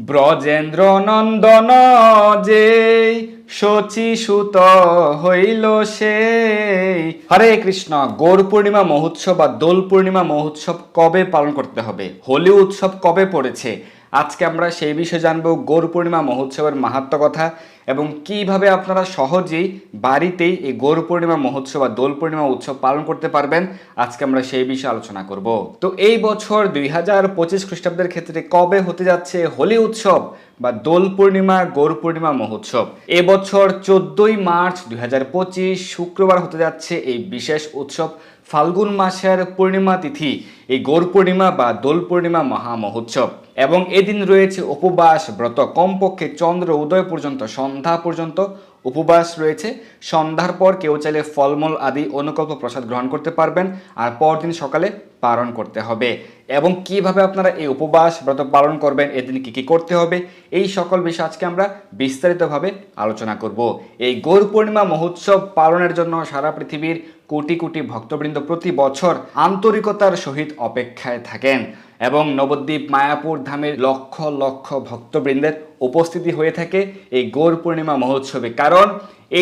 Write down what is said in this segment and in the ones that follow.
ব্রজেন্দ্র নন্দন যে শচী সুত হইল সে। হরে কৃষ্ণ, গৌর পূর্ণিমা মহোৎসব বা দোল পূর্ণিমা মহোৎসব কবে পালন করতে হবে? হোলি উৎসব কবে পড়েছে? আজকে আমরা সেই বিষয়ে জানব গৌর পূর্ণিমা মহোৎসবের মাহাত্ম কথা। এবং কীভাবে আপনারা সহজেই বাড়িতেই এই গৌর পূর্ণিমা মহোৎসব বা দোল পূর্ণিমা উৎসব পালন করতে পারবেন, আজকে আমরা সেই বিষয়ে আলোচনা করব। তো এই বছর দুই হাজার পঁচিশ খ্রিস্টাব্দের ক্ষেত্রে কবে হতে যাচ্ছে হোলি উৎসব বা দোল পূর্ণিমা, গৌর পূর্ণিমা মহোৎসব? এবছর চোদ্দই মার্চ দুই হাজার পঁচিশ শুক্রবার হতে যাচ্ছে এই বিশেষ উৎসব। ফাল্গুন মাসের পূর্ণিমা তিথি, এই গৌর পূর্ণিমা বা দোল পূর্ণিমা মহা মহোৎসব। এবং এদিন রয়েছে উপবাস ব্রত। কমপক্ষে চন্দ্র উদয় পর্যন্ত, সন্ধ্যা পর্যন্ত উপবাস রয়েছে। সন্ধ্যার পর কেউ চাইলে ফলমূল আদি, অনুকল্প প্রসাদ গ্রহণ করতে পারবেন। আর পরদিন সকালে পালন করতে হবে। এবং কীভাবে আপনারা এই উপবাস ব্রত পালন করবেন, এদিন কি কি করতে হবে, এই সকল বিষয় আজকে আমরা বিস্তারিতভাবে আলোচনা করব। এই গৌর পূর্ণিমা মহোৎসব পালনের জন্য সারা পৃথিবীর কোটি কোটি ভক্তবৃন্দ প্রতি বছর আন্তরিকতার সহিত অপেক্ষায় থাকেন এবং নবদ্বীপ মায়াপুর ধামের লক্ষ লক্ষ ভক্তবৃন্দের উপস্থিতি হয়ে থাকে এই গৌর পূর্ণিমা মহোৎসবে। কারণ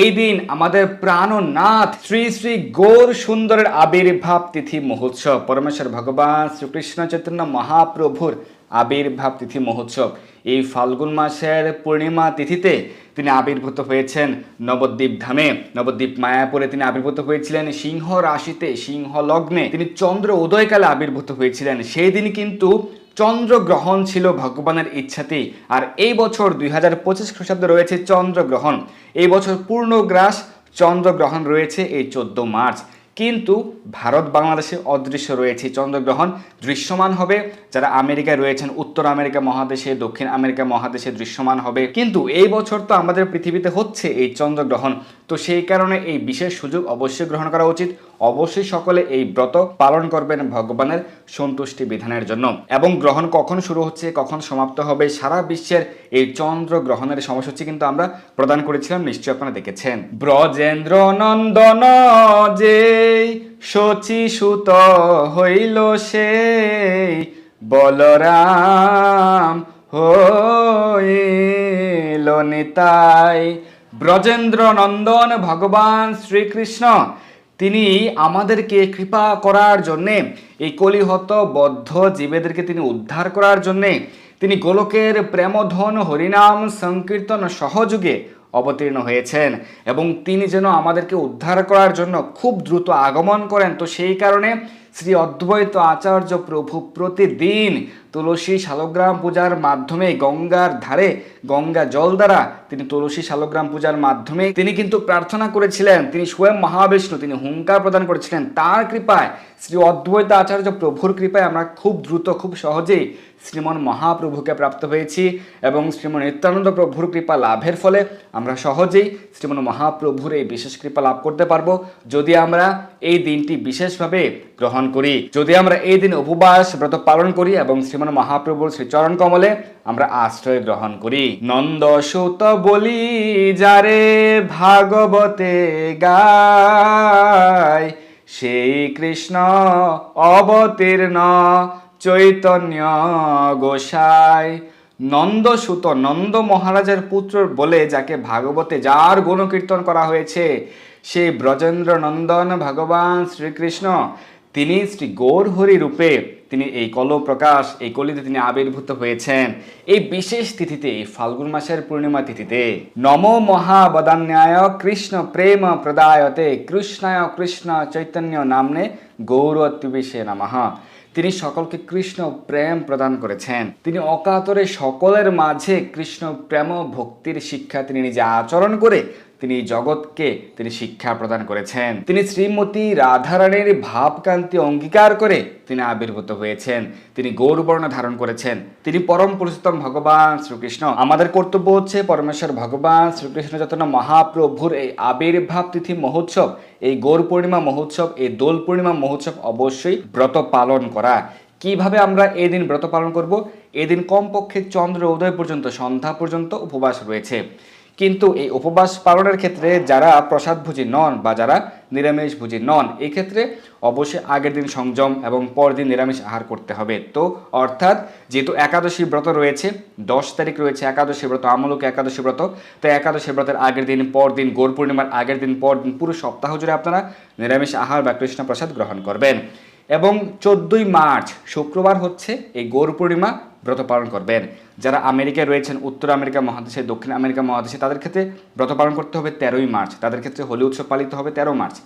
এই দিন আমাদের প্রাণনাথ শ্রী শ্রী গৌর সুন্দরের আবির্ভাব তিথি মহোৎসব। পরমেশ্বর ভগবান শ্রীকৃষ্ণ চৈতন্য মহাপ্রভুর আবির্ভাব তিথি মহোৎসব। এই ফাল্গুন মাসের পূর্ণিমা তিথিতে তিনি আবির্ভূত হয়েছেন নবদ্বীপ ধামে। নবদ্বীপ মায়াপুরে তিনি আবির্ভূত হয়েছিলেন সিংহ রাশিতে, সিংহ লগ্নে। তিনি চন্দ্র উদয়কালে আবির্ভূত হয়েছিলেন। সেই দিন কিন্তু চন্দ্রগ্রহণ ছিল ভগবানের ইচ্ছাতেই। আর এই বছর দুই হাজার পঁচিশ খ্রিস্টাব্দে রয়েছে চন্দ্রগ্রহণ এই বছর পূর্ণগ্রাস চন্দ্রগ্রহণ রয়েছে এই চোদ্দ মার্চ। কিন্তু ভারত বাংলাদেশে অদৃশ্য রয়েছে। চন্দ্রগ্রহণ দৃশ্যমান হবে। যারা আমেরিকায় রয়েছেন, উত্তর আমেরিকা মহাদেশে, দক্ষিণ আমেরিকা মহাদেশে দৃশ্যমান হবে। কিন্তু এই বছর তো আমাদের পৃথিবীতে হচ্ছে এই চন্দ্রগ্রহণ। তো সেই কারণে এই বিশেষ সুযোগ অবশ্যই গ্রহণ করা উচিত। অবশ্যই সকলে এই ব্রত পালন করবেন ভগবানের সন্তুষ্টি বিধানের জন্য। এবং গ্রহণ কখন শুরু হচ্ছে, কখন সমাপ্ত হবে, সারা বিশ্বের এই চন্দ্র গ্রহণের সময়সূচি কিন্তু আমরা প্রদান করেছিলাম, নিশ্চয়ই আপনারা দেখেছেন। ব্রজেন্দ্র নন্দন যে শচী সুত হইল সে, বলরাম হইল নিতাই ব্রজেন্দ্র নন্দন ভগবান শ্রীকৃষ্ণ। তিনি আমাদেরকে কৃপা করার জন্যে, এই কলিহত বদ্ধ জীবেদেরকে তিনি উদ্ধার করার জন্যে, তিনি গোলকের প্রেমধন হরিনাম সংকীর্তন সহযোগে অবতীর্ণ হয়েছেন এবং তিনি যেন আমাদেরকে উদ্ধার করার জন্য খুব দ্রুত আগমন করেন। তো সেই কারণে শ্রী অদ্বৈত আচার্য প্রভু প্রতিদিন তুলসী শালগ্রাম পূজার মাধ্যমে গঙ্গার ধারে গঙ্গা জল দ্বারা তিনি তুলসী শালগ্রাম পূজার মাধ্যমে তিনি কিন্তু প্রার্থনা করেছিলেন, তিনি স্বয়ং মহাবিষ্ণু, তিনি হুঙ্কার প্রদান করেছিলেন। তার কৃপায় শ্রী অদ্বৈত আচার্য প্রভুর কৃপায় আমরা খুব দ্রুত, খুব সহজেই শ্রীমন মহাপ্রভুকে প্রাপ্ত হয়েছি এবং শ্রীমন নিত্যানন্দ প্রভুর কৃপা লাভের ফলে আমরা সহজেই শ্রীমন মহাপ্রভুর এই বিশেষ কৃপা লাভ করতে পারব। যদি আমরা এই দিনটি বিশেষভাবে গ্রহণ করি, যদি আমরা এই দিন উপবাস ব্রত পালন করি এবং শ্রীমন মহাপ্রভুর শ্রীচরণ কমলে আমরা আশ্রয় গ্রহণ করি। নন্দ সুত বলি, যারে ভাগবতে গায়, সেই কৃষ্ণ অবতীর্ণ চৈতন্য গোসাই। নন্দসুত নন্দ মহারাজের পুত্র বলে যাকে ভাগবতে যার গুণকীর্তন করা হয়েছে, সেই ব্রজেন্দ্র নন্দন ভগবান শ্রীকৃষ্ণ তিনি শ্রী গৌরহরি রূপে তিনি এই কল প্রকাশ এই কলিতে তিনি আবির্ভূত হয়েছেন। এই বিশেষ তিথিতে ফাল্গুন মাসের পূর্ণিমা তিথিতে, নম মহাবদান্যায় কৃষ্ণ প্রেম প্রদায়তে কৃষ্ণায় কৃষ্ণ চৈতন্য নামনে গৌরত্বিষে নমঃ তিনি সকলকে কৃষ্ণ প্রেম প্রদান করেছেন। তিনি অকাতরে সকলের মাঝে কৃষ্ণ প্রেম ভক্তির শিক্ষা তিনি নিজে আচরণ করে তিনি জগৎকে তিনি শিক্ষা প্রদান করেছেন। তিনি শ্রীমতী রাধারানীর ভাবকান্তি অঙ্গীকার করে তিনি আবির্ভূত হয়েছেন। তিনি গৌরবর্ণ ধারণ করেছেন। তিনি পরম পুরুষোত্তম ভগবান শ্রীকৃষ্ণ। আমাদের কর্তব্য হচ্ছে পরমেশ্বর ভগবান শ্রীকৃষ্ণ যতন মহাপ্রভুর এই আবির্ভাব তিথি মহোৎসব, এই গৌর পূর্ণিমা মহোৎসব, এই দোল পূর্ণিমা মহোৎসব অবশ্যই ব্রত পালন করা। কীভাবে আমরা এই দিন ব্রত পালন করব? এদিন কমপক্ষে চন্দ্র উদয় পর্যন্ত, সন্ধ্যা পর্যন্ত উপবাস রয়েছে। কিন্তু এই উপবাস পালনের ক্ষেত্রে যারা প্রসাদভোজী নন বা যারা নিরামিষ ভুজি নন এক্ষেত্রে অবশ্যই আগের দিন সংযম এবং পরদিন নিরামিষ আহার করতে হবে। তো অর্থাৎ যেহেতু একাদশী ব্রত রয়েছে, দশ তারিখ রয়েছে একাদশী ব্রত, আমলক একাদশী ব্রত, তো একাদশী ব্রতের আগের দিন পর দিন গৌর পূর্ণিমার আগের দিন পর দিন পুরো সপ্তাহ জুড়ে আপনারা নিরামিষ আহার বা কৃষ্ণ প্রসাদ গ্রহণ করবেন। এবং চোদ্দই মার্চ, শুক্রবার হচ্ছে এই গৌর পূর্ণিমা ব্রত পালন করবেন। যারা আমেরিকায় রয়েছেন, উত্তর আমেরিকা মহাদেশে, দক্ষিণ আমেরিকা মহাদেশে, তাদের ক্ষেত্রে ব্রত পালন করতে হবে তেরোই মার্চ। তাদের ক্ষেত্রে হোলি উৎসব পালিত হবে তেরো মার্চ।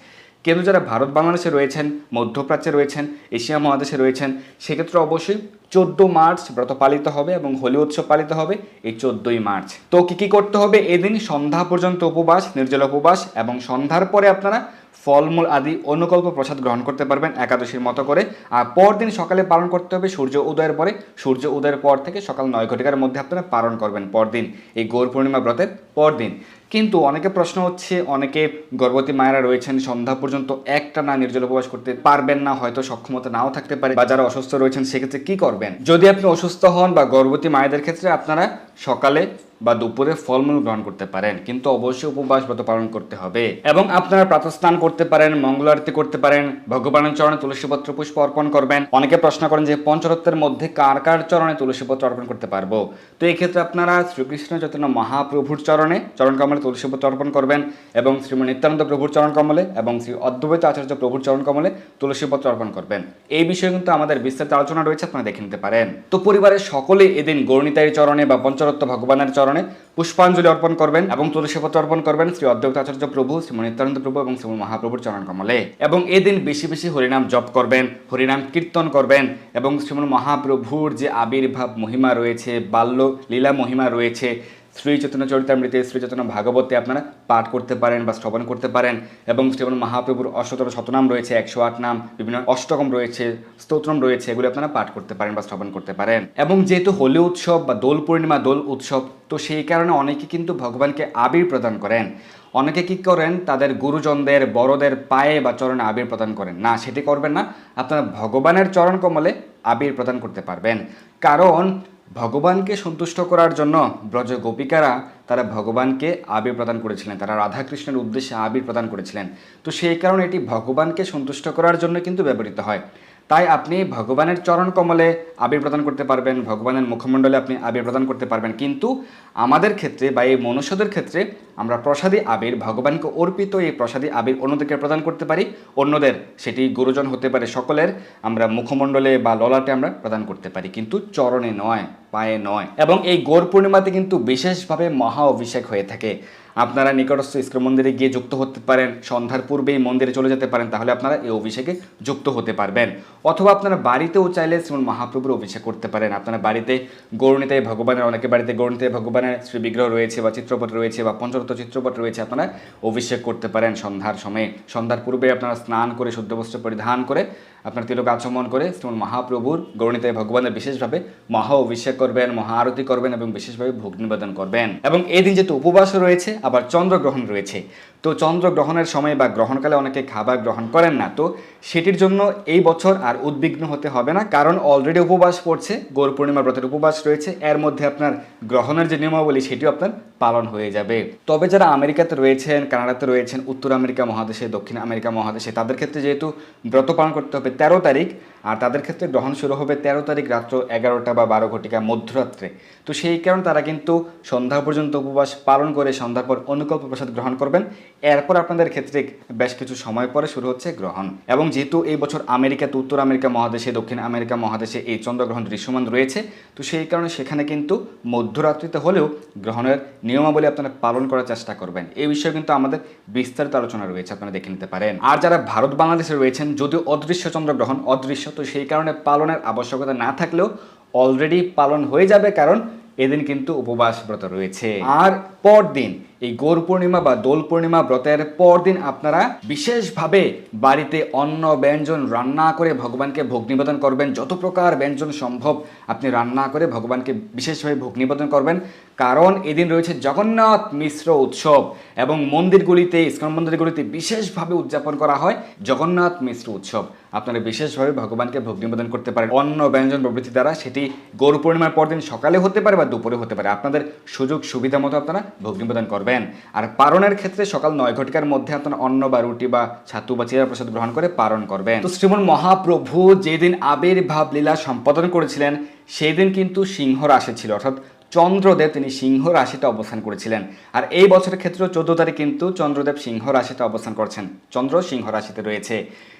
কিন্তু যারা ভারত, বাংলাদেশে রয়েছেন, মধ্যপ্রাচ্যে রয়েছেন, এশিয়া মহাদেশে রয়েছেন, সেক্ষেত্রে অবশ্যই চোদ্দ মার্চ ব্রত পালিত হবে এবং হোলি উৎসব পালিত হবে এই চোদ্দই মার্চ। তো কি কি করতে হবে? এদিন সন্ধ্যা পর্যন্ত উপবাস, নির্জল উপবাস এবং সন্ধ্যার পরে আপনারা ফলমূল আদি অনুকল্প প্রসাদ গ্রহণ করতে পারবেন একাদশীর মতো করে। আর পরদিন সকালে পালন করতে হবে সূর্য উদয়ের পরে। সূর্য উদয়ের পর থেকে সকাল নয় ঘটিকার মধ্যে আপনারা পালন করবেন পরদিন। এই গৌর পূর্ণিমা ব্রতের পরদিন। কিন্তু অনেকে প্রশ্ন হচ্ছে, অনেকে গর্ভবতী মায়েরা রয়েছেন, সন্ধ্যা পর্যন্ত একটা না নির্জল উপবাস করতে পারবেন না, হয়তো সক্ষমতা নাও থাকতে পারে বা যারা অসুস্থ রয়েছেন, সেক্ষেত্রে কি করবেন? যদি আপনি অসুস্থ হন বা গর্ভবতী মায়েদের ক্ষেত্রে আপনারা সকালে বা দুপুরে ফলমূল গ্রহণ করতে পারেন। কিন্তু অবশ্যই উপবাস ব্রত পালন করতে হবে। এবং আপনারা প্রাতস্নান করতে পারেন, মঙ্গল আরতি করতে পারেন, ভগবানের চরণে তুলসীপত্র পুষ্প অর্পণ করবেন। অনেকে প্রশ্ন করেন যে পঞ্চরত্বের মধ্যে কার কার চরণে তুলসী তুলসীপত্র অর্পণ করতে পারব? তো এই ক্ষেত্রে আপনারা শ্রীকৃষ্ণ চৈতন্য মহাপ্রভুর চরণে চরণ কমলে তুলসী তুলসীপত্র অর্পণ করবেন এবং শ্রীমন নিত্যানন্দ প্রভুর চরণ কমলে এবং শ্রী অদ্বৈত আচার্য প্রভুর চরণ কমলে তুলসী তুলসীপত্র অর্পণ করবেন। এই বিষয়ে কিন্তু আমাদের বিস্তারিত আলোচনা রয়েছে, আপনারা দেখে নিতে পারেন। তো পরিবারের সকলে এদিন গৌরণিতায়ের চরণে বা পঞ্চরত্ব ভগবানের চরণে পুষ্পাঞ্জলি অর্পণ করবেন এবং তুলসীপত্র অর্পণ করবেন শ্রী অদ্বৈত আচার্য প্রভু, শ্রী নিত্যানন্দ প্রভু এবং শ্রী মহাপ্রভুর চরণ কমলে এবং এদিন বেশি বেশি হরিনাম জপ করবেন, হরিনাম কীর্তন করবেন এবং শ্রীমন মহাপ্রভুর যে আবির্ভাব মহিমা রয়েছে, বাল্য লীলা মহিমা রয়েছে শ্রী চৈতন্য চরিতামৃতে শ্রী ভাগবতে আপনারা পাঠ করতে পারেন বা শ্রবণ করতে পারেন এবং শ্রীমন মহাপ্রভুর অষ্টতর শতনাম রয়েছে, একশো আট নাম, বিভিন্ন অষ্টকম রয়েছে, স্তোত্রম রয়েছে, এগুলো আপনারা পাঠ করতে পারেন বা শ্রবণ করতে পারেন। এবং যেহেতু হোলি উৎসব বা দোল পূর্ণিমা, দোল উৎসব, তো সেই কারণে অনেকে কিন্তু ভগবানকে আবির প্রদান করেন। অনেকে কি করেন, তাদের গুরুজনদের, বড়দের পায়ে বা চরণে আবির প্রদান করেন। না, সেটি করবেন না। আপনারা ভগবানের চরণ কমলে আবির প্রদান করতে পারবেন। কারণ ভগবানকে সন্তুষ্ট করার জন্য ব্রজ গোপিকারা তারা ভগবানকে আবির প্রদান করেছিলেন, তারা রাধাকৃষ্ণের উদ্দেশ্যে আবির প্রদান করেছিলেন। তো সেই কারণে এটি ভগবানকে সন্তুষ্ট করার জন্য কিন্তু ব্যবহৃত হয়। তাই আপনি ভগবানের চরণ কমলে আবির প্রদান করতে পারবেন, ভগবানের মুখমণ্ডলে আপনি আবির প্রদান করতে পারবেন। কিন্তু আমাদের ক্ষেত্রে বা এই মনুষ্যদের ক্ষেত্রে আমরা প্রসাদী আবির, ভগবানকে অর্পিত এই প্রসাদী আবির অন্যদেরকে প্রদান করতে পারি, অন্যদের সেটি গুরুজন হতে পারে সকলের, আমরা মুখমণ্ডলে বা ললাটে আমরা প্রদান করতে পারি। কিন্তু চরণে নয়, পায়ে নয়। এবং এই গৌর পূর্ণিমাতে কিন্তু বিশেষভাবে মহা অভিষেক হয়ে থাকে। আপনারা নিকটস্থ ইস্কন মন্দিরে গিয়ে যুক্ত হতে পারেন, সন্ধ্যার পূর্বেই মন্দিরে চলে যেতে পারেন, তাহলে আপনারা এই অভিষেকে যুক্ত হতে পারবেন। অথবা আপনারা বাড়িতেও চাইলে শ্রীমন মহাপ্রভুর অভিষেক করতে পারেন। আপনারা বাড়িতে গৌরণীতায় ভগবানের, অনেকে বাড়িতে গৌরণীতায় ভগবানের শ্রী বিগ্রহ রয়েছে বা চিত্রপট রয়েছে বা পঞ্চরত্ব চিত্রপট রয়েছে, আপনারা অভিষেক করতে পারেন সন্ধ্যার সময়ে। সন্ধ্যার পূর্বে আপনারা স্নান করে, শুদ্ধ বস্ত্র পরিধান করে আপনার তিলক আচমন করে শ্রীমন মহাপ্রভুর গৌরণীতায় ভগবানের বিশেষভাবে মহা অভিষেক করবেন, মহা আরতি করবেন এবং বিশেষভাবে ভোগ নিবেদন করবেন। এবং এই দিন যেহেতু উপবাস রয়েছে, আবার চন্দ্রগ্রহণ রয়েছে। তো চন্দ্রগ্রহণের সময় বা গ্রহণকালে অনেকে খাবার গ্রহণ করেন না। তো সেটির জন্য এই বছর আর উদ্বিগ্ন হতে হবে না, কারণ অলরেডি উপবাস পড়ছে, গৌর পূর্ণিমা ব্রতের উপবাস রয়েছে। এর মধ্যে আপনার গ্রহণের যে নিয়মাবলী, সেটিও আপনার পালন হয়ে যাবে। তবে যারা আমেরিকাতে রয়েছেন, কানাডাতে রয়েছেন, উত্তর আমেরিকা মহাদেশে, দক্ষিণ আমেরিকা মহাদেশে, তাদের ক্ষেত্রে যেহেতু ব্রত পালন করতে হবে তেরো তারিখ, আর তাদের ক্ষেত্রে গ্রহণ শুরু হবে তেরো তারিখ রাত্র এগারোটা বা বারো ঘটিকা মধ্যরাত্রে। তো সেই কারণে তারা কিন্তু সন্ধ্যা পর্যন্ত উপবাস পালন করে সন্ধ্যার পর অনুকল্প প্রসাদ গ্রহণ করবেন। এরপর আপনাদের ক্ষেত্রে বেশ কিছু সময় পরে শুরু হচ্ছে গ্রহণ। এবং যেহেতু এই বছর আমেরিকাতে, উত্তর আমেরিকা মহাদেশে, দক্ষিণ আমেরিকা মহাদেশে এই চন্দ্রগ্রহণ দৃশ্যমান রয়েছে, তো সেই কারণে সেখানে কিন্তু মধ্যরাত্রিতে হলেও গ্রহণের নিয়মাবলী আপনারা পালন করার চেষ্টা করবেন। এই বিষয়ে কিন্তু আমাদের বিস্তারিত আলোচনা রয়েছে, আপনারা দেখে নিতে পারেন। আর যারা ভারত, বাংলাদেশে রয়েছেন, যদিও অদৃশ্য চন্দ্রগ্রহণ, অদৃশ্য, তো সেই কারণে পালনের আবশ্যকতা না থাকলেও অলরেডি পালন হয়ে যাবে, কারণ এদিন কিন্তু উপবাস ব্রত রয়েছে। আর পরদিন, এই গৌর পূর্ণিমা বা দোল পূর্ণিমা ব্রতের পরদিন আপনারা বিশেষভাবে বাড়িতে অন্ন, ব্যঞ্জন রান্না করে ভগবানকে ভোগ নিবেদন করবেন। যত প্রকার ব্যঞ্জন সম্ভব আপনি রান্না করে ভগবানকে বিশেষভাবে ভোগ নিবেদন করবেন। কারণ এদিন রয়েছে জগন্নাথ মিশ্র উৎসব এবং মন্দিরগুলিতে, ইস্কন মন্দিরগুলিতে বিশেষভাবে উদযাপন করা হয় জগন্নাথ মিশ্র উৎসব। আপনারা বিশেষভাবে ভগবানকে ভোগ নিবেদন করতে পারেন। অন্ন, ব্যঞ্জন প্রভৃতি দ্বারা সেটি গৌর পূর্ণিমার পরদিন সকালে হতে পারে বা দুপুরে হতে পারে। আপনাদের সুযোগ সুবিধা মতো আপনারা ভোগ নিবেদন করবেন। করবেন আর পারণের ক্ষেত্রে সকাল নয় ঘটিকার মধ্যে আপনারা অন্ন বা রুটি বা ছাতু বা চিরা প্রসাদ গ্রহণ করে পারণ করবেন। তো শ্রীমন মহাপ্রভু যেদিন আবির্ভাব লীলা সম্পাদন করেছিলেন সেই দিন কিন্তু সিংহ রাশি ছিল। অর্থাৎ চন্দ্রদেব তিনি সিংহ রাশিতে অবস্থান করেছিলেন। আর এই বছরের ক্ষেত্রে চোদ্দ তারিখ কিন্তু চন্দ্রদেব সিংহ রাশিতে অবস্থান করছেন। চন্দ্র সিংহ রাশিতে রয়েছে।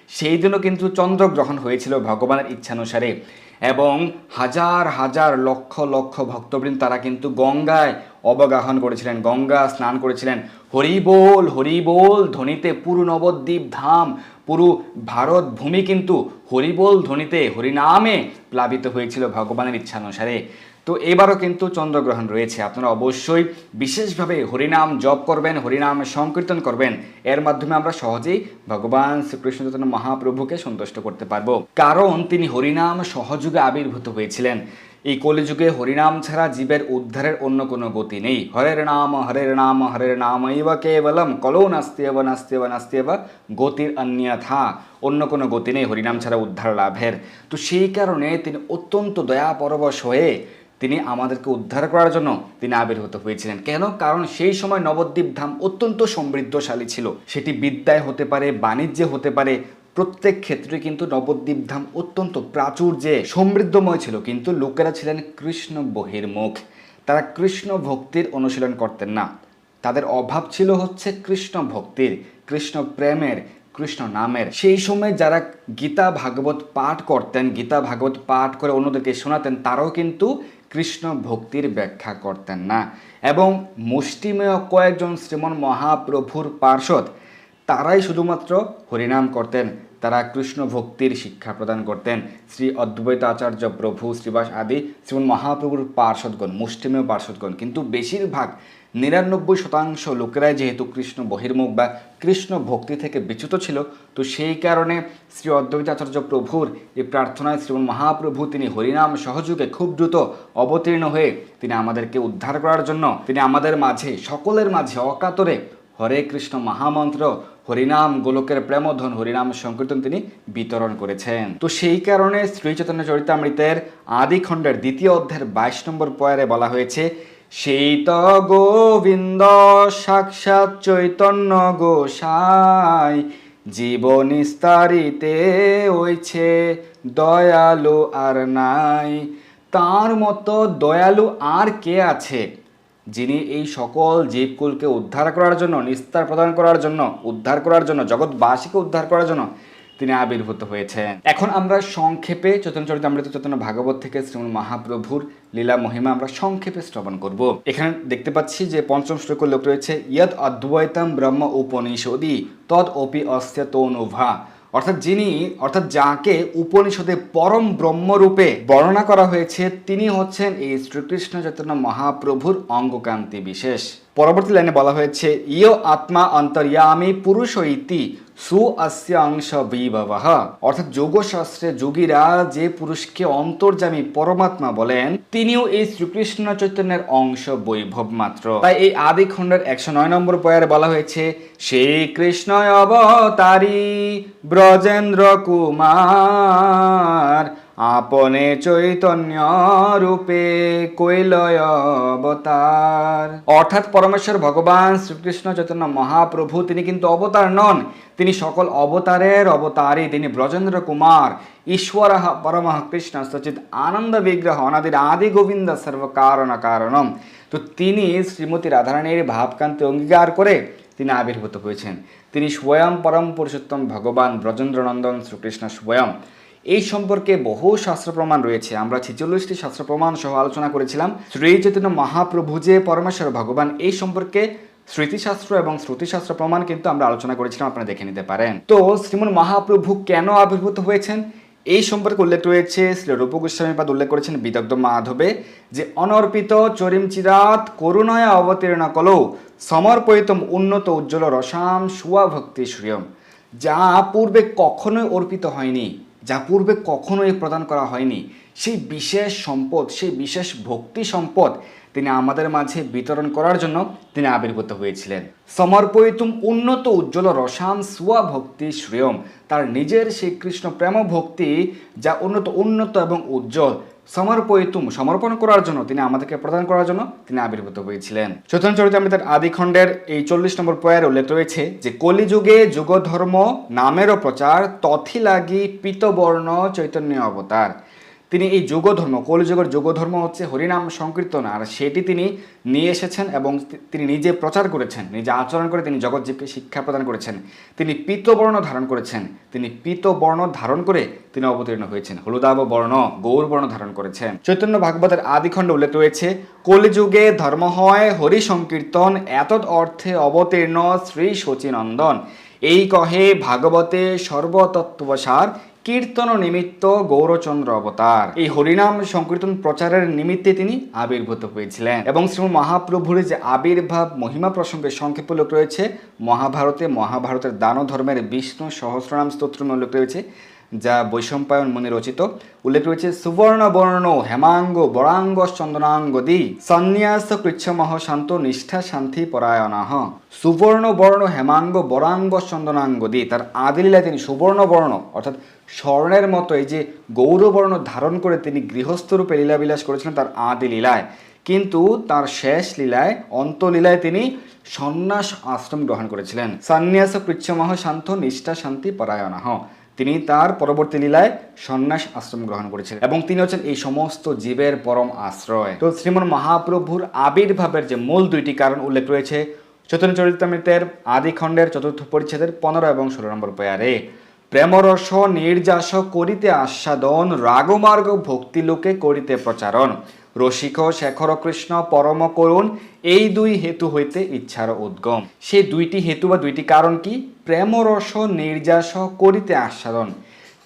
সেই দিনও কিন্তু চন্দ্রগ্রহণ হয়েছিল ভগবানের ইচ্ছানুসারে। এবং হাজার হাজার লক্ষ লক্ষ ভক্তবৃন্দ তারা কিন্তু গঙ্গায় অবগাহন করেছিলেন গঙ্গা স্নান করেছিলেন। হরিবোল হরিবোল ধ্বনিতে পুরো নবদ্বীপ ধাম, পুরো ভারত ভূমি কিন্তু হরিবোল ধ্বনিতে হরিনামে প্লাবিত হয়েছিল ভগবানের ইচ্ছানুসারে। তো এবারও কিন্তু চন্দ্রগ্রহণ রয়েছে। আপনারা অবশ্যই বিশেষভাবে হরিনাম জপ করবেন, হরিনাম সংকীর্তন করবেন। এর মাধ্যমে আমরা সহজেই ভগবান শ্রীকৃষ্ণ চৈতন্য মহাপ্রভুকে সন্তুষ্ট করতে পারব। কারণ তিনি হরিনাম সহযোগে আবির্ভূত হয়েছিলেন। এই কলিযুগে হরিনাম ছাড়া জীবের উদ্ধারের অন্য কোনো গতি নেই। হরের নাম হরের নাম হরের নাম ইব কেবলম। কলো নাস্তিয়ব নাস্তিয়ব নাস্তিয়ব গতির অন্যথা। অন্য কোনো গতি নেই হরিনাম ছাড়া উদ্ধার লাভের। তো সেই কারণে তিনি অত্যন্ত দয়া পরবশ হয়ে তিনি আমাদেরকে উদ্ধার করার জন্য তিনি আবির্ভূত হয়েছিলেন। কেন? কারণ সেই সময় নবদ্বীপ ধাম অত্যন্ত সমৃদ্ধশালী ছিল। সেটি বিদ্যায় হতে পারে, বাণিজ্যে হতে পারে, প্রত্যেক ক্ষেত্রে কিন্তু নবদ্বীপ ধাম অত্যন্ত প্রাচুর্যে সমৃদ্ধময় ছিল। কিন্তু লোকেরা ছিলেন কৃষ্ণ বহির্মুখ তারা কৃষ্ণ ভক্তির অনুশীলন করতেন না। তাদের অভাব ছিল হচ্ছে কৃষ্ণ ভক্তির, কৃষ্ণ প্রেমের, কৃষ্ণ নামের। সেই সময় যারা গীতা ভাগবত পাঠ করতেন, গীতা ভাগবত পাঠ করে অন্যদেরকে শোনাতেন, তারাও কিন্তু কৃষ্ণ ভক্তির ব্যাখ্যা করতেন না। এবং মুষ্টিমেয় কয়েকজন শ্রীমন মহাপ্রভুর পার্শ্বদ, তারাই শুধুমাত্র হরিনাম করতেন। তারা কৃষ্ণ ভক্তির শিক্ষা প্রদান করতেন। শ্রী অদ্বৈত আচার্য প্রভু, শ্রীবাস আদি শ্রীমন মহাপ্রভুর পার্শ্বদগণ, মুষ্টিমেয় পার্শ্বদগণ। কিন্তু বেশিরভাগ নিরানব্বই শতাংশ লোকেরাই যেহেতু কৃষ্ণ বহির্মুখ বা কৃষ্ণ ভক্তি থেকে বিচ্যুত ছিল, তো সেই কারণে শ্রী অদ্বৈত আচার্য প্রভুর এই প্রার্থনায় শ্রীমন মহাপ্রভু তিনি হরিনাম সহযোগে খুব দ্রুত অবতীর্ণ হয়ে তিনি আমাদেরকে উদ্ধার করার জন্য তিনি আমাদের মাঝে, সকলের মাঝে অকাতরে হরে কৃষ্ণ মহামন্ত্র, হরিনাম গোলকের প্রেমধন, হরিনাম সংকীর্তন তিনি বিতরণ করেছেন। তো সেই কারণে শ্রী চৈতন্য চরিতামৃতের আদি খণ্ডের দ্বিতীয় অধ্যায়ের বাইশ নম্বর পয়ারে বলা হয়েছে সেই তো গোবিন্দ সাক্ষাৎ চৈতন্য গোসাই। জীবন নিস্তারিতে ওইছে দয়ালু আর নাই। তার মতো দয়ালু আর কে আছে? যিনি এই সকল জীবকুলকে উদ্ধার করার জন্য, নিস্তার প্রদান করার জন্য, উদ্ধার করার জন্য, জগৎবাসীকে উদ্ধার করার জন্য তিনি আবির্ভূত হয়েছেন। এখন আমরা সংক্ষেপে চৈতন্য চরিতামৃত চৈতন্য ভাগবত থেকে শ্রীমন মহাপ্রভুর লীলা মহিমা আমরা সংক্ষেপে শ্রবণ করব। এখানে দেখতে পাচ্ছি যে পঞ্চম শ্লোক লোক রয়েছে ইয়দ অদ্বৈতম ব্রহ্ম উপনিষদি তদ অপি অস্য অর্থাৎ যিনি, অর্থাৎ যাকে উপনিষদে পরম ব্রহ্মরূপে বর্ণনা করা হয়েছে, তিনি হচ্ছেন এই শ্রীকৃষ্ণ চৈতন্য মহাপ্রভুর অঙ্গকান্তি বিশেষ। পরবর্তী লাইনে বলা হয়েছে, ইয় আত্মা অন্তর্যামী পুরুষ ইতি অংশ অর্থাৎ যোগশাস্ত্রে যোগীরা যে পুরুষকে অন্তর্জামী পরমাত্মা বলেন, তিনিও এই শ্রীকৃষ্ণ চৈতন্যের অংশ বৈভব মাত্র। তাই এই আদি খণ্ডের একশো নয় নম্বর পয়ারে বলা হয়েছে সেই কৃষ্ণ অবতারী ব্রজেন্দ্র কুমার আপনে চৈতন্য রূপে কৈলয় অবতার অর্থাৎ পরমেশ্বর ভগবান শ্রীকৃষ্ণ চৈতন্য মহাপ্রভু, তিনি কিন্তু অবতার নন, তিনি সকল অবতারের অবতারী তিনি ব্রজেন্দ্র কুমার, ঈশ্বর পরম কৃষ্ণ সচিত আনন্দ বিগ্রহ, অনাদির আদি গোবিন্দ সর্বকারণ কারণম। তো তিনি শ্রীমতী রাধারানীর ভাবকান্তি অঙ্গীকার করে তিনি আবির্ভূত হয়েছেন। তিনি স্বয়ং পরম পুরুষোত্তম ভগবান ব্রজেন্দ্রনন্দন শ্রীকৃষ্ণ স্বয়ং। এই সম্পর্কে বহু শাস্ত্র প্রমাণ রয়েছে। আমরা ছেচল্লিশটি শাস্ত্র প্রমাণ সহ আলোচনা করেছিলাম। শ্রী চৈতন্য মহাপ্রভু যে পরমেশ্বর ভগবান, এই সম্পর্কে স্মৃতিশাস্ত্র এবং শ্রুতিশাস্ত্র প্রমাণ কিন্তু আমরা আলোচনা করেছিলাম, আপনারা দেখে নিতে পারেন। তো শ্রীমন মহাপ্রভু কেন আবির্ভূত হয়েছেন? এই সম্পর্কে উল্লেখ রয়েছে, শ্রী রূপ গোস্বামীপাদ উল্লেখ করেছেন বিদগ্ধ মাধবে যে, অনর্পিত চরিম চিরাত করুণায় অবতীর্ণ কলো সমর্পিতম উন্নত উজ্জ্বল রসাম সুয়া ভক্তি শ্রিয়ম, যা পূর্বে কখনোই অর্পিত হয়নি। যা পূর্বে কখনোই প্রদান করা হয়নি। সেই বিশেষ সম্পদ, সেই বিশেষ ভক্তি সম্পদ তিনি আমাদের মাঝে বিতরণ করার জন্য তিনি আবির্ভূত হয়েছিলেন। সমর্পয়িতুম উন্নত উজ্জ্বল রসাম সুয়া ভক্তি শ্রেয়ম। তার নিজের সেই কৃষ্ণ প্রেম ভক্তি যা উন্নত উন্নত এবং উজ্জ্বল সমর্পয়িতুম, সমর্পণ করার জন্য, তিনি আমাদেরকে প্রদান করার জন্য তিনি আবির্ভূত হয়েছিলেন। চৈতন্য চরিতামৃতের আদি খণ্ডের এই চল্লিশ নম্বর পয়ের উল্লেখ রয়েছে যে, কলিযুগে যুগধর্ম নামেরও প্রচার তথি লাগি পিতবর্ণ চৈতন্য অবতার। তিনি এই যুগ ধর্ম কলিযুগের যুগ ধর্ম হচ্ছে হরিনাম সংকীর্তন, আর সেটি তিনি নিয়ে এসেছেন এবং তিনি নিজে প্রচার করেছেন, নিজে আচরণ করে তিনি জগৎজীবকে শিক্ষা প্রদান করেছেন। তিনি পিতবর্ণ ধারণ করেছেন, তিনি পিতবর্ণ ধারণ করে তিনি অবতীর্ণ হয়েছেন। হলুদাব বর্ণ, গৌর বর্ণ ধারণ করেছেন। চৈতন্য ভাগবতের আদিখণ্ড উল্লেখ রয়েছে, কলিযুগে ধর্ম হয় হরি সংকীর্তন এতদ অর্থে অবতীর্ণ শ্রী শচীনন্দন এই কহে ভাগবতে সর্বতত্ত্বসার কীর্তন নিমিত্ত গৌরচন্দ্র অবতার। এই হরিনাম সংকীর্তন প্রচারের নিমিত্তে তিনি আবির্ভূত হয়েছিলেন। এবং শ্রী মহাপ্রভুর যে আবির্ভাব মহিমা প্রসঙ্গে সংক্ষেপ উল্লেখ রয়েছে, মহাভারতে মহাভারতের দান ধর্মের বিষ্ণু সহস্রনাম স্তোত্র উল্লেখ রয়েছে যা বৈষম্পায়ন মুনি রচিত। উল্লেখ রয়েছে সুবর্ণ বর্ণ হেমাঙ্গ বরাঙ্গ চন্দনাঙ্গ দি। সন্ন্যাস কৃচ্ছমহ শান্ত নিষ্ঠা শান্তি পরায়ণাহ। সুবর্ণ বর্ণ হেমাঙ্গ বরাঙ্গ চন্দনাঙ্গ দি। তার আদিলীলায় তিনি সুবর্ণ বর্ণ অর্থাৎ স্বর্ণের মতো এই যে গৌরবর্ণ ধারণ করে তিনি গৃহস্থরূপে লীলাবিলাস করেছিলেন তার আদি লীলায়। কিন্তু তার শেষ লীলায় অন্তলীলায় তিনি সন্ন্যাস আশ্রম গ্রহণ করেছিলেন। সন্ন্যাস কৃচ্ছমহ শান্ত নিষ্ঠা শান্তি পরায়ণাহ। তিনি তার পরবর্তী লীলায় সন্ন্যাস আশ্রম গ্রহণ করেছিলেন এবং তিনি হচ্ছেন এই সমস্ত জীবের পরম আশ্রয়। তো শ্রীমন মহাপ্রভুর আবির্ভাবের যে মূল দুইটি কারণ উল্লেখ রয়েছে, চৈতন্য চরিতামৃতের আদি খণ্ডের চতুর্থ পরিচ্ছেদের পনেরো এবং ষোলো নম্বর পয়ারে প্রেমরস নির্যাস করিতে আস্বাদন, রাগমার্গ ভক্তি লোকে করিতে প্রচারণ, রসিক শেখর কৃষ্ণ পরম করুণ, এই দুই হেতু হইতে ইচ্ছার উদ্গম। সেই দুইটি হেতু বা দুইটি কারণ কি? প্রেমরস নির্যাস করিতে আস্বাদন।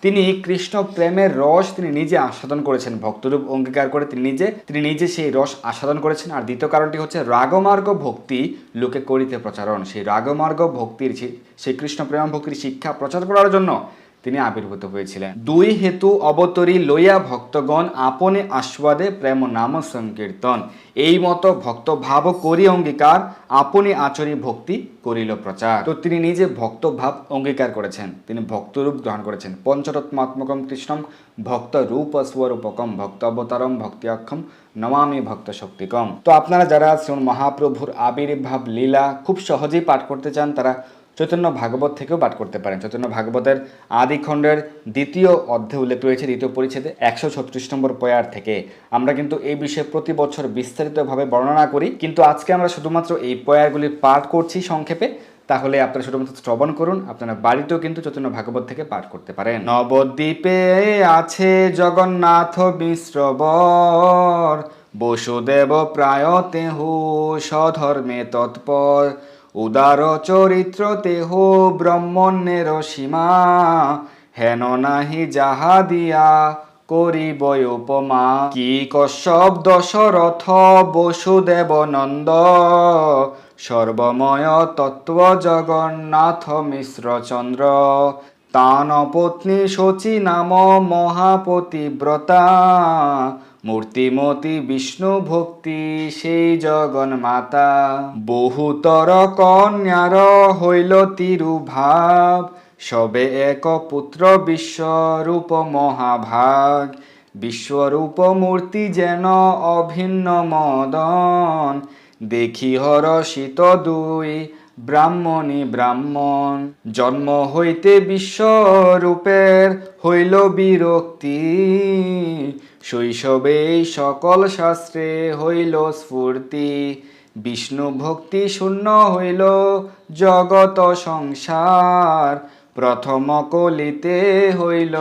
তিনি কৃষ্ণ প্রেমের রস তিনি নিজে আস্বাদন করেছেন। ভক্তরূপ অঙ্গীকার করে তিনি নিজে তিনি নিজে সেই রস আস্বাদন করেছেন। আর দ্বিতীয় কারণটি হচ্ছে রাগমার্গ ভক্তি লোকে করিতে প্রচারণ। সেই রাগমার্গ ভক্তির সেই- কৃষ্ণ প্রেম ভক্তির শিক্ষা প্রচার করার জন্য তিনি আবির্ভূত হয়েছিলেন। দুই হেতু অবতরী লইয়া ভক্তগণ আপনে আস্বাদে প্রেম নাম সংকীর্তন। এই মতো ভক্ত ভাব করি অঙ্গীকার, আপনি আচরি ভক্তি করিল প্রচার। তো তিনি নিজে ভক্ত ভাব অঙ্গীকার করেছেন। তিনি ভক্তরূপ গ্রহণ করেছেন। পঞ্চরত্মাত্মকম কৃষ্ণম ভক্ত রূপ স্বরূপকম ভক্ত অবতারম ভক্তি অক্ষম নমামি ভক্ত শক্তিকম তো আপনারা যারা শ্রীমন মহাপ্রভুর আবির্ভাব, লীলা খুব সহজেই পাঠ করতে চান, তারা চৈতন্য ভাগবত থেকেও পাঠ করতে পারেন। চৈতন্য ভাগবতের আদি খণ্ডের দ্বিতীয় অধ্যায় উল্লেখ রয়েছে, দ্বিতীয় পরিচ্ছেদে একশো ছত্রিশ নম্বর পয়ার থেকে। আমরা কিন্তু এই বিষয়ে প্রতি বছর বিস্তারিতভাবে বর্ণনা করি, কিন্তু আজকে আমরা শুধুমাত্র এই পয়ারগুলি পাঠ করছি সংক্ষেপে। তাহলে আপনারা শুধুমাত্র শ্রবণ করুন, আপনারা বাড়িতেও কিন্তু চৈতন্য ভাগবত থেকে পাঠ করতে পারেন। নবদ্বীপে আছে জগন্নাথ মিশ্রবর বসুদেব প্রায় তেহু স্বধর্মে তৎপর। উদার চরিত্র তেহ ব্রহ্মণ্যের সীমা। হেন নাহি যাহা দিয়া করিব উপমা। কি কশ্যপ দশরথ বসুদেব নন্দ। সর্বময় তত্ত্ব জগন্নাথ মিশ্র চন্দ্র। তান পত্নী শচী নাম মহাপতিব্রতা। মূর্তিমতি বিষ্ণু ভক্তি, সেই জগন মাতা। বহুতর কন্যার হইল তিরুভাব, সবে এক পুত্র বিশ্বরূপ মহাভাগ। বিশ্বরূপ মূর্তি যেন অভিন্ন মদন, দেখি হর শীত দুই ব্রাহ্মণী ব্রাহ্মণ, জন্ম হইতে বিশ্বরূপের হইল বিরক্তি। শৈশবে সকল শাস্ত্রে হইল স্ফূর্তি, বিষ্ণু ভক্তি শূন্য হইল জগত সংসার। প্রথম কলিতে হইল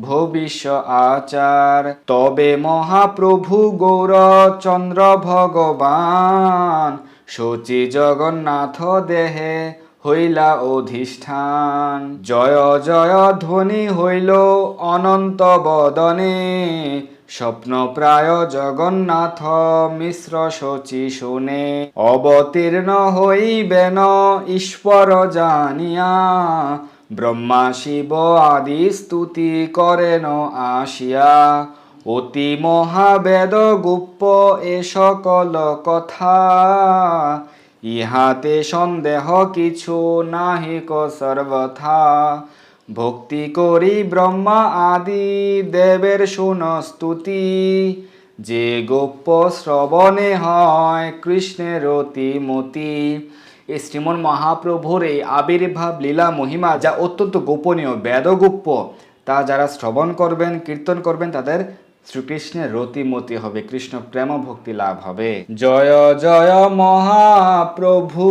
ভবিষ্য আচার, তবে মহাপ্রভু গৌরচন্দ্র ভগবান। শচী জগন্নাথ দেহে হইলা অধিষ্ঠান। জয় জয়, ধ্বনি হইল অনন্ত বদনে। স্বপ্ন প্রায় জগন্নাথ মিশ্র শচী শুনে অবতীর্ণ হইবেন ঈশ্বর জানিয়া। ব্রহ্মা, শিব আদি স্তুতি করেন আসিয়া। অতি মহাবেদ গুপ্ত এ সকল কথা। ইহাতে সন্দেহ কিছু নাহিক সর্বথা। ভক্তি করি ব্রহ্মা আদি দেবের শুন স্তুতি যে গোপ্য শ্রবণে হয় কৃষ্ণের অতিমতি। এই শ্রীমন মহাপ্রভুর এই আবির্ভাব লীলা মহিমা যা অত্যন্ত গোপনীয় বেদগোপ্য তা যারা শ্রবণ করবেন, কীর্তন করবেন, তাদের শ্রীকৃষ্ণের রতিমতি হবে, কৃষ্ণ প্রেম ভক্তি লাভ হবে। জয় জয় মহাপ্রভু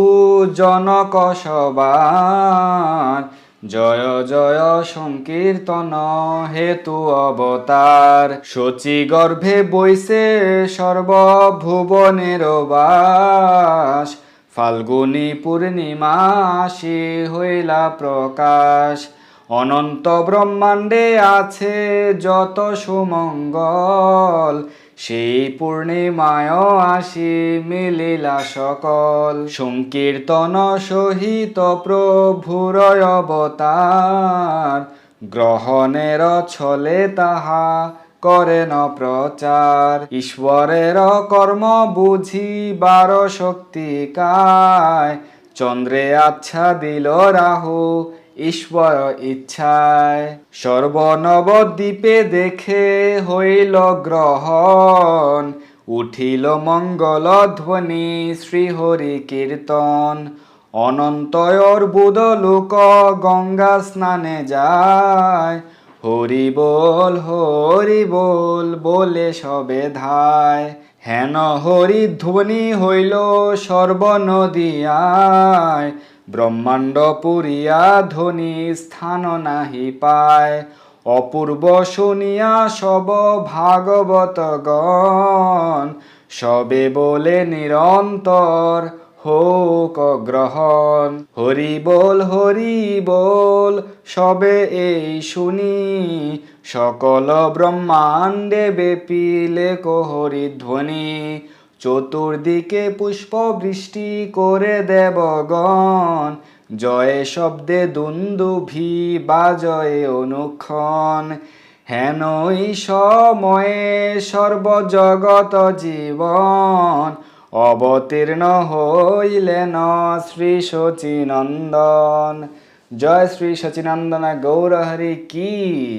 জনক সবার। জয় জয় সংকীর্তন হেতু অবতার। শচী গর্ভে বৈশে সর্বভুবনের বাস। ফাল্গুনী পূর্ণিমাসি হইলা প্রকাশ। অনন্ত ব্রহ্মাণ্ডে আছে যত সুমঙ্গল। সেই পূর্ণিমায় আসি মিলিলা সকল। সংকীর্তন সহিত প্রভুর অবতার। গ্রহণের ছলে তাহা করেন প্রচার। ঈশ্বরের কর্ম বুঝিবার শক্তি কায় চন্দ্রে আচ্ছা দিল রাহু ঈশ্বর ইচ্ছায় সর্বনবদ্বীপে দেখে হইল গ্রহণ। উঠিল মঙ্গল ধ্বনি শ্রীহরি কীর্তন। অনন্তয়র বুধ লোক গঙ্গা স্নানে যায়। হরি বল হরি বল, বলে সবে ধায়। হেন হরি ধ্বনি হইল সর্বনদিয়ায়। ব্রহ্মাণ্ড পুরিয়া ধ্বনি স্থান নাহি পায়। অপূর্ব শুনিয়া সব ভাগবত গণ সবে বলে নিরন্তর হোক গ্রহণ। হরি বল হরি বল, সবে এই শুনি। সকল ব্রহ্মাণ্ডে বেপিলে হরি ধ্বনি। চতুর্দিকে পুষ্প বৃষ্টি করে দেবগণ জয় শব্দে দুন্দুভি বাজয়ে অনুক্ষণ। হেনই সময়ে সর্বজগত জীবন। অবতীর্ণ হইলেন শ্রী শচীনন্দন জয় শ্রী সচিনন্দন, গৌরহরি কি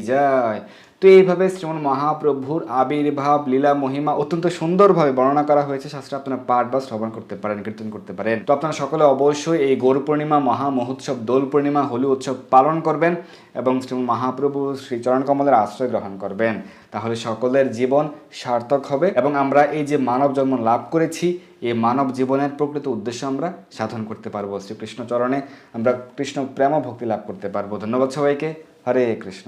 জয়? তো এইভাবে শ্রীমন মহাপ্রভুর আবির্ভাব, লীলা, মহিমা অত্যন্ত সুন্দরভাবে বর্ণনা করা হয়েছে। শাস্ত্রে আপনারা পাঠ বা শ্রবণ করতে পারেন, কীর্তন করতে পারেন। তো আপনারা সকলে অবশ্যই এই গৌর পূর্ণিমা, মহা মহোৎসব, দোল পূর্ণিমা, হোলি উৎসব পালন করবেন এবং শ্রীমন মহাপ্রভু শ্রীচরণ কমলের আশ্রয় গ্রহণ করবেন। তাহলে সকলের জীবন সার্থক হবে এবং আমরা এই যে মানব জন্ম লাভ করেছি, এই মানব জীবনের প্রকৃত উদ্দেশ্য আমরা সাধন করতে পারব। শ্রীকৃষ্ণ চরণে আমরা কৃষ্ণ প্রেম ভক্তি লাভ করতে পারব। ধন্যবাদ সবাইকে। হরে কৃষ্ণ।